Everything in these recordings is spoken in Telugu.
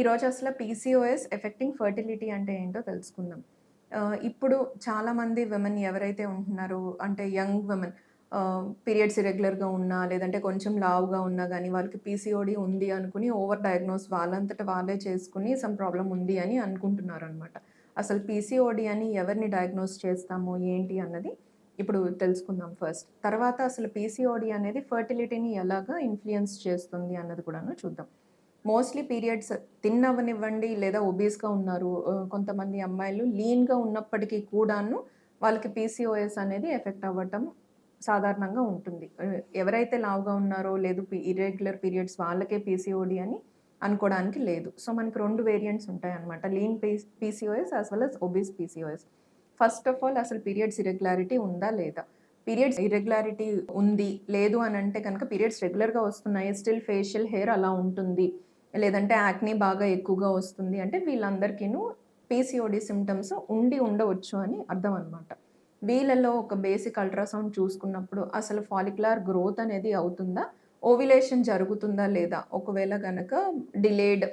ఈరోజు అసలు పీసీఓఎస్ ఎఫెక్టింగ్ ఫర్టిలిటీ అంటే ఏంటో తెలుసుకుందాం ఇప్పుడు చాలామంది విమెన్ ఎవరైతే ఉంటున్నారో అంటే యంగ్ విమెన్ పీరియడ్స్ ఇరెగ్యులర్గా ఉన్నా, లేదంటే కొంచెం లావుగా ఉన్నా కానీ వాళ్ళకి పీసీఓడి ఉంది అనుకుని ఓవర్ డయాగ్నోస్ వాళ్ళంతట వాళ్ళే చేసుకుని సమ్ ప్రాబ్లం ఉంది అని అనుకుంటున్నారు అనమాట అసలు పీసీఓడీ అని ఎవరిని డయాగ్నోస్ చేస్తాము, ఏంటి అన్నది ఇప్పుడు తెలుసుకుందాం ఫస్ట్. తర్వాత అసలు పీసీఓడీ అనేది ఫర్టిలిటీని ఎలాగా ఇన్ఫ్లుయెన్స్ చేస్తుంది అన్నది కూడాను చూద్దాం. మోస్ట్‌లీ పీరియడ్స్ తిన్నవనివ్వండి లేదా ఒబీస్‌గా ఉన్నారు. కొంతమంది అమ్మాయిలు లీన్‌గా ఉన్నప్పటికీ కూడాను వాళ్ళకి పీసీఓఎస్ అనేది ఎఫెక్ట్ అవ్వటం సాధారణంగా ఉంటుంది. ఎవరైతే లావుగా ఉన్నారో లేదు ఇర్రెగ్యులర్ పీరియడ్స్ వాళ్ళకే పీసీఓడి అని అనుకోవడానికి లేదు. సో, మనకి రెండు వేరియంట్స్ ఉంటాయన్నమాట. Lean piece PCOS as well as obese PCOS. First of all అసలు పీరియడ్స్ ఇరెగ్యులారిటీ ఉందా లేదా? పీరియడ్స్ ఇర్రెగ్యులారిటీ ఉంది, లేదు అని అంటే కనుక పీరియడ్స్ రెగ్యులర్‌గా వస్తున్నాయి. స్టిల్ ఫేషియల్ హెయిర్ అలా ఉంటుంది. లేదంటే యాక్నీ బాగా ఎక్కువగా వస్తుంది అంటే వీళ్ళందరికీను పీసీఓడీ సిమ్టమ్స్ ఉండి ఉండవచ్చు అని అర్థం అనమాట. వీళ్ళలో ఒక బేసిక్ అల్ట్రాసౌండ్ చూసుకున్నప్పుడు అసలు ఫాలిక్యులర్ గ్రోత్ అనేది అవుతుందా? ఓవిలేషన్ జరుగుతుందా లేదా? ఒకవేళ కనుక డిలేడ్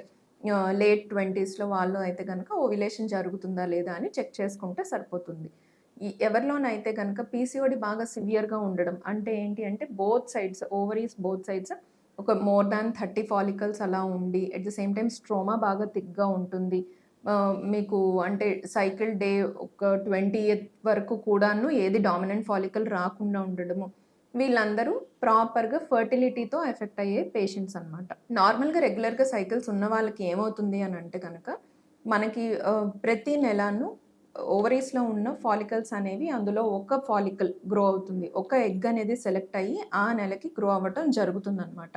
లేట్ 20స్‌లో వాళ్ళు అయితే కనుక ఓవిలేషన్ జరుగుతుందా లేదా అని చెక్ చేసుకుంటే సరిపోతుంది. ఈ ఎవరిలోనైతే కనుక పీసీఓడి బాగా సివియర్‌గా ఉండడం అంటే ఏంటి అంటే both sides ovaries both sides ఒక మోర్ దాన్ 30 ఫాలికల్స్ అలా ఉండి at the same time stroma బాగా థిక్‌గా ఉంటుంది. మీకు అంటే సైకిల్ డే ఒక 20థ్ వరకు కూడాను ఏది డామినెంట్ ఫాలికల్ రాకుండా ఉండడము. వీళ్ళందరూ ప్రాపర్‌గా ఫర్టిలిటీతో ఎఫెక్ట్ అయ్యే పేషెంట్స్ అనమాట. నార్మల్‌గా రెగ్యులర్‌గా సైకిల్స్ ఉన్న వాళ్ళకి ఏమవుతుంది అని అంటే కనుక మనకి ప్రతి నెలను ఓవరీస్‌లో ఉన్న ఫాలికల్స్ అనేవి అందులో ఒక ఫాలికల్ గ్రో అవుతుంది. ఒక ఎగ్ అనేది సెలెక్ట్ అయ్యి ఆ నెలకి గ్రో అవ్వటం జరుగుతుందనమాట.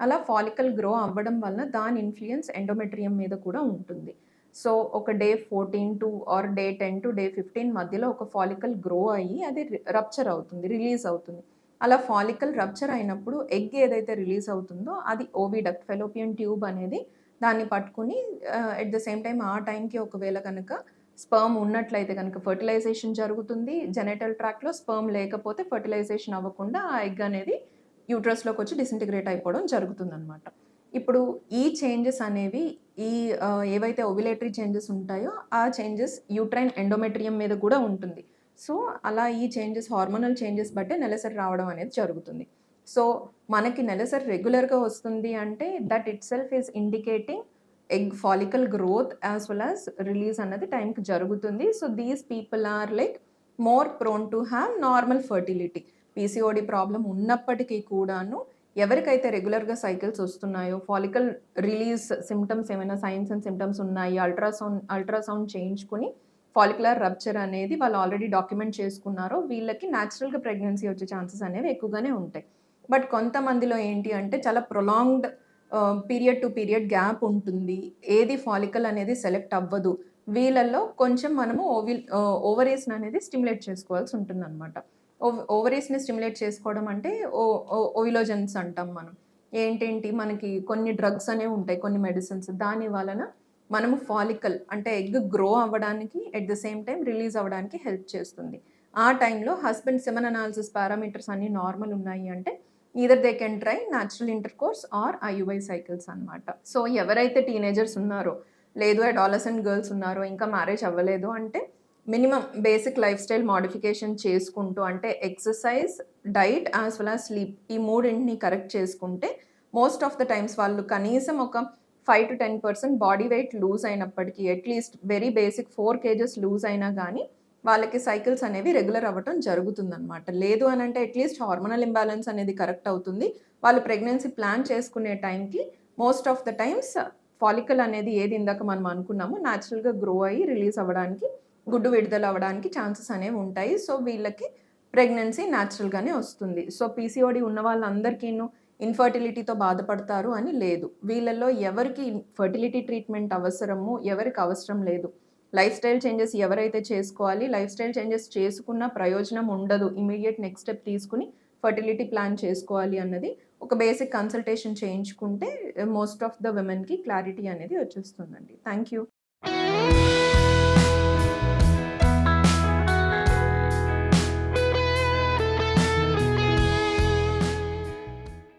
అలా ఫాలికల్ గ్రో అవ్వడం వలన దాని ఇన్ఫ్లుయెన్స్ ఎండోమెట్రియం మీద కూడా ఉంటుంది. సో, ఒక day 14 to or day 10 to day 15 మధ్యలో ఒక ఫాలికల్ గ్రో అయ్యి అది రప్చర్ అవుతుంది. రిలీజ్ అవుతుంది. అలా ఫాలికల్ రప్చర్ అయినప్పుడు ఎగ్ ఏదైతే రిలీజ్ అవుతుందో అది ఓవిడక్ట్ ఫెలోపియన్ ట్యూబ్ అనేది దాన్ని పట్టుకొని ఎట్ ద సేమ్ టైం ఆ టైంకి ఒకవేళ కనుక స్పర్మ్ ఉన్నట్లయితే కనుక ఫర్టిలైజేషన్ జరుగుతుంది. జెనెటల్ ట్రాక్లో స్పర్మ్ లేకపోతే ఫెర్టిలైజేషన్ అవ్వకుండా ఆ ఎగ్ అనేది యూట్రస్‌లోకి వచ్చి డిసింటిగ్రేట్ అయిపోవడం జరుగుతుందనమాట. ఇప్పుడు ఈ చేంజెస్ అనేవి ఈ ఏవైతే ఓవ్యులేటరీ చేంజెస్ ఉంటాయో ఆ చేంజెస్ యూట్రైన్ ఎండోమెట్రియం మీద కూడా ఉంటుంది. సో, అలా ఈ చేంజెస్ హార్మోనల్ చేంజెస్ బట్టే నెలసరి రావడం అనేది జరుగుతుంది. సో, మనకి నెలసరి రెగ్యులర్‌గా వస్తుంది అంటే that it self is indicating egg follicle growth as well as release అన్నది టైంకి జరుగుతుంది. So, these people are like more prone to have normal fertility. PCOD problem ఉన్నప్పటికీ కూడాను ఎవరికైతే రెగ్యులర్‌గా సైకిల్స్ వస్తున్నాయో, ఫాలికల్ రిలీజ్ సిమ్టమ్స్ ఏమైనా సైన్స్ అండ్ సిమ్టమ్స్ ఉన్నాయి. అల్ట్రాసౌండ్ అల్ట్రాసౌండ్ చేయించుకుని ఫాలిక్యులర్ రప్చర్ అనేది వాళ్ళు ఆల్రెడీ డాక్యుమెంట్ చేసుకున్నారో వీళ్ళకి న్యాచురల్‌గా ప్రెగ్నెన్సీ వచ్చే ఛాన్సెస్ అనేవి ఎక్కువగానే ఉంటాయి. బట్ కొంతమందిలో ఏంటి అంటే చాలా prolonged period to period gap ఉంటుంది. ఏది ఫాలికల్ అనేది సెలెక్ట్ అవ్వదు. వీళ్ళల్లో కొంచెం మనము ఓవిల్ ఓవరేస్ని అనేది స్టిమ్యులేట్ చేసుకోవాల్సి ఉంటుందనమాట. ఓవ్ ఓవరేస్ని స్టిమ్యులేట్ చేసుకోవడం అంటే ఓ ఓ ఓవిలోజన్స్ అంటాం మనం. ఏంటేంటి మనకి కొన్ని డ్రగ్స్ అనేవి ఉంటాయి. కొన్ని మెడిసిన్స్. దాని వలన మనము ఫాలికల్ అంటే ఎగ్ గ్రో అవ్వడానికి at the same time release అవ్వడానికి హెల్ప్ చేస్తుంది. ఆ టైంలో హస్బెండ్ సెమన్ అనాలిసిస్ పారామీటర్స్ అన్నీ నార్మల్ ఉన్నాయి అంటే either they can try natural intercourse or IUI cycles అనమాట. సో, ఎవరైతే టీనేజర్స్ ఉన్నారో, లేదు అడాలసెంట్ గర్ల్స్ ఉన్నారో, ఇంకా మ్యారేజ్ అవ్వలేదు అంటే minimum basic lifestyle modification చేసుకుంటూ అంటే exercise, diet as well as sleep ఈ మూడింటిని కరెక్ట్ చేసుకుంటే మోస్ట్ ఆఫ్ ద టైమ్స్ వాళ్ళు కనీసం ఒక 5-10% బాడీ వెయిట్ లూజ్ అయినప్పటికీ at least very basic four kgs lose అయినా కానీ వాళ్ళకి సైకిల్స్ అనేవి రెగ్యులర్ అవ్వటం జరుగుతుందనమాట. లేదు అని అంటే అట్‌లీస్ట్ హార్మోనల్ ఇంబ్యాలెన్స్ అనేది కరెక్ట్ అవుతుంది. వాళ్ళు ప్రెగ్నెన్సీ ప్లాన్ చేసుకునే టైంకి most of the times follicle అనేది ఏది ఇందాక మనం అనుకున్నామో న్యాచురల్‌గా గ్రో అయ్యి రిలీజ్ అవ్వడానికి, గుడ్డు విడుదల అవ్వడానికి ఛాన్సెస్ అనేవి ఉంటాయి. సో, వీళ్ళకి ప్రెగ్నెన్సీ న్యాచురల్‌గానే వస్తుంది. సో, పీసీఓడి ఉన్న వాళ్ళందరికీను ఇన్‌ఫర్టిలిటీతో బాధపడతారు అని లేదు. వీళ్ళల్లో ఎవరికి ఫర్టిలిటీ ట్రీట్మెంట్ అవసరము ఎవరికి అవసరం లేదు. లైఫ్ స్టైల్ చేంజెస్ ఎవరైతే చేసుకోవాలి, లైఫ్ స్టైల్ చేంజెస్ చేసుకున్న ప్రయోజనం ఉండదు. ఇమీడియట్ నెక్స్ట్ స్టెప్ తీసుకుని ఫర్టిలిటీ ప్లాన్ చేసుకోవాలి అన్నది ఒక బేసిక్ కన్సల్టేషన్ చేయించుకుంటే మోస్ట్ ఆఫ్ ద విమెన్‌కి క్లారిటీ అనేది వచ్చేస్తుందండి. Thank you.